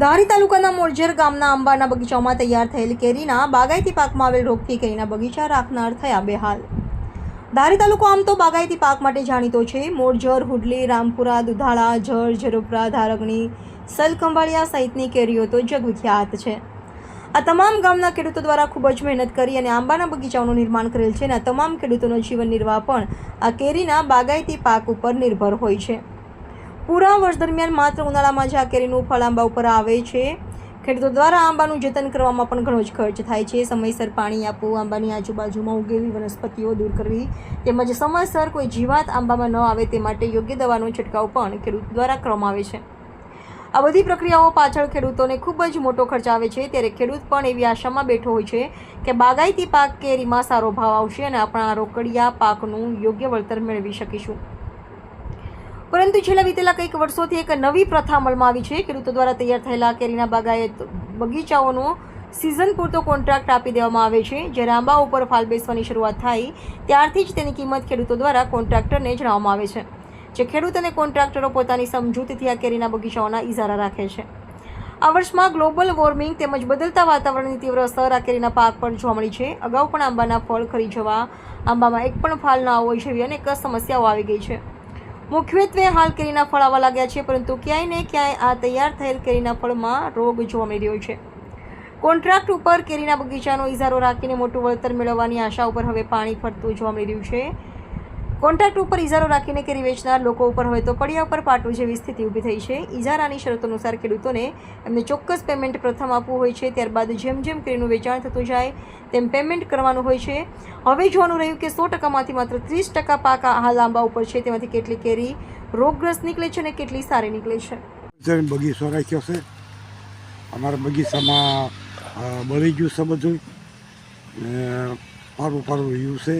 ધારી તાલુકાના મોરજર ગામના આંબાના બગીચામાં તૈયાર થયેલ કેરીના બાગાયતી પાકમાં આવેલ રોગથી કેરીના બગીચા રાખનાર થયા બેહાલ. ધારી તાલુકો આમ તો બાગાયતી પાક માટે જાણીતો છે. મોરજર, હુડલી, રામપુરા, દુધાળા, જળ, ઝરોપરા, ધારગણી, સલખંભાળિયા સહિતની કેરીઓ તો જગવિખ્યાત છે. આ તમામ ગામના ખેડૂતો દ્વારા ખૂબ જ મહેનત કરી અને આંબાના બગીચાઓનું નિર્માણ કરેલ છે અને આ તમામ ખેડૂતોનો જીવન નિર્વાહ પણ આ કેરીના બાગાયતી પાક ઉપર નિર્ભર હોય છે. પૂરા વર્ષ દરમિયાન માત્ર ઉનાળામાં જ આ કેરીનું ફળ આંબા ઉપર આવે છે. ખેડૂતો દ્વારા આંબાનું જતન કરવામાં પણ ઘણો જ ખર્ચ થાય છે. સમયસર પાણી આપવું આંબાની આજુબાજુમાં ઉગેલી વનસ્પતિઓ દૂર કરવી તેમજ સમયસર કોઈ જીવાત આંબામાં ન આવે તે માટે યોગ્ય દવાનો છંટકાવ પણ ખેડૂત દ્વારા કરવામાં આવે છે. આ બધી પ્રક્રિયાઓ પાછળ ખેડૂતોને ખૂબ જ મોટો ખર્ચ આવે છે. ત્યારે ખેડૂત પણ એવી આશામાં બેઠો હોય છે કે બાગાયતી પાક કેરીમાં સારો ભાવ આવશે અને આપણા રોકડિયા પાકનું યોગ્ય વળતર મેળવી શકીશું. પરંતુ છેલ્લા વીતેલા કંઈક વર્ષોથી એક નવી પ્રથા અમલમાં આવી છે. ખેડૂતો દ્વારા તૈયાર થયેલા કેરીના બાગાયત બગીચાઓનો સિઝન પૂરતો કોન્ટ્રાક્ટ આપી દેવામાં આવે છે. જ્યારે આંબા ઉપર ફાલ બેસવાની શરૂઆત થાય, ત્યારથી જ તેની કિંમત ખેડૂતો દ્વારા કોન્ટ્રાક્ટરને જણાવવામાં આવે છે. જે ખેડૂત અને કોન્ટ્રાક્ટરો પોતાની સમજૂતીથી આ કેરીના બગીચાઓના ઇજારા રાખે છે. આ વર્ષમાં ગ્લોબલ વોર્મિંગ તેમજ બદલતા વાતાવરણની તીવ્ર અસર આ કેરીના પાક પર જોવા મળી છે. અગાઉ પણ આંબાના ફળ ખરી જવા આંબામાં એક પણ ફાલ ન આવવો જેવી અનેક સમસ્યાઓ આવી ગઈ છે. મુખ્યત્વે હાલ કેરીના ફળ આવવા લાગ્યા છે, પરંતુ ક્યાંય ને ક્યાંય આ તૈયાર થયેલ કેરીના ફળમાં રોગ જોવા મળી રહ્યો છે. કોન્ટ્રાક્ટ ઉપર કેરીના બગીચાનો ઇજારો રાખીને મોટું વળતર મેળવવાની આશા ઉપર હવે પાણી ફરતું જોવા મળી રહ્યું છે. કોન્ટ્રાક્ટ ઉપર ઇજારો રાખીને કેરી વેચનાર લોકો ઉપર હોય તો પડિયા ઉપર પાટું જેવી સ્થિતિ ઊભી થઈ છે. ઇજારાની શરતો અનુસાર ખેડૂતોને એમને ચોક્કસ પેમેન્ટ પ્રથમ આપવું હોય છે, ત્યારબાદ જેમ જેમ કેરીનું વેચાણ થતું જાય, તેમ પેમેન્ટ કરવાનું હોય છે. હવે જોવાનું રહ્યું કે સો ટકામાંથી માત્ર ત્રીસ ટકા પાક હાલ આંબા ઉપર છે, તેમાંથી કેટલી કેરી રોગગ્રસ્ત નીકળે છે અને કેટલી સારી નીકળે છે. બગીચો રાખ્યો છે, અમારા બગીચામાં બળી ગયું છે બધું પારું પારું રહ્યું છે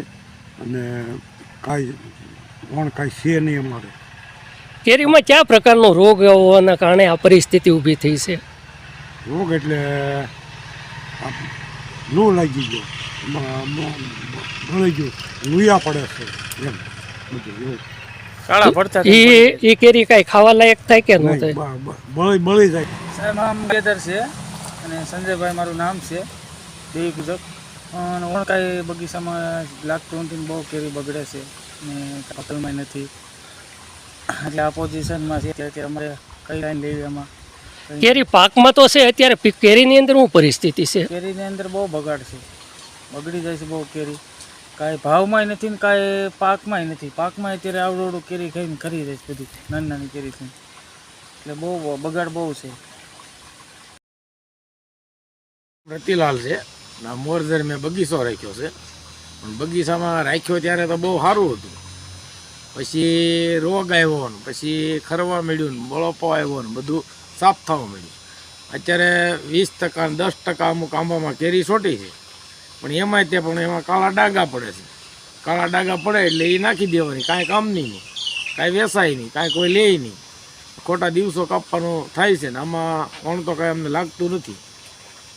અને કાંઈ પણ કાંઈ છે નહીં અમારે. કેરીમાં કયા પ્રકારનો રોગ હોવાના કારણે આ પરિસ્થિતિ ઊભી થઈ છે? રોગ એટલે લૂ લાગી ગયો. બ- ગયો. લુયા પડે છે એમ. બધું કાળા પડતા એ એ કેરી કાંઈ ખાવા લાયક થાય કે ન નહીં, થાય? બળી બળી જાય. સાહેબ નામ ગેદર છે અને સંજયભાઈ મારું નામ છે. દેવી પૂજક. અને કાંઈ બગીચામાં લાગતું નથી ને બહુ કેરી બગડે છે ને અકલમાં નથી. એટલે આ પોઝિશનમાં છે કે અમારે કઈ લાઈન લેવી એમાં? કેરી પાકમાં તો છે અત્યારે કેરીની અંદર શું પરિસ્થિતિ છે? કેરીની અંદર બહુ બગાડ છે. બગડી જાય છે બહુ કેરી. કાંઈ ભાવમાંય નથી ને કાંઈ પાકમાંય નથી. પાકમાં અત્યારે આવડું આવડું કેરી ખાઈને કરી જાય છે બધી નાની નાની કેરી છે એટલે બહુ બગાડ બહુ છે. રતિલાલ છે. ના મોરજર મેં બગીચો રાખ્યો છે. પણ બગીચામાં રાખ્યો ત્યારે તો બહુ સારું હતું. પછી રોગ આવ્યો ને, પછી ખરવા મળ્યું ને, બળોપો આવ્યો ને, બધું સાફ થવા મળ્યું. અત્યારે વીસ ટકા દસ ટકા અમુક આંબામાં કેરી છોટી છે. પણ એમાંય તે પણ એમાં કાળા ડાગા પડે છે. કાળા ડાગા પડે એટલે એ નાખી દેવાની, કાંઈ કામની નહીં. કાંઈ વેસાય નહીં, કાંઈ કોઈ લે નહીં. ખોટા દિવસો કાપવાનું થાય છે ને, આમાં કોણ તો કાંઈ અમને લાગતું નથી.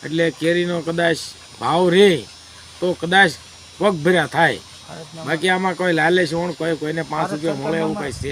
એટલે કેરીનો કદાચ ભાવ રહે તો કદાચ પગ ભર્યા થાય બાકી આમાં કોઈ લાલે છે કોઈ કોઈને પાંચ રૂપિયા મળે એવું કઈ છે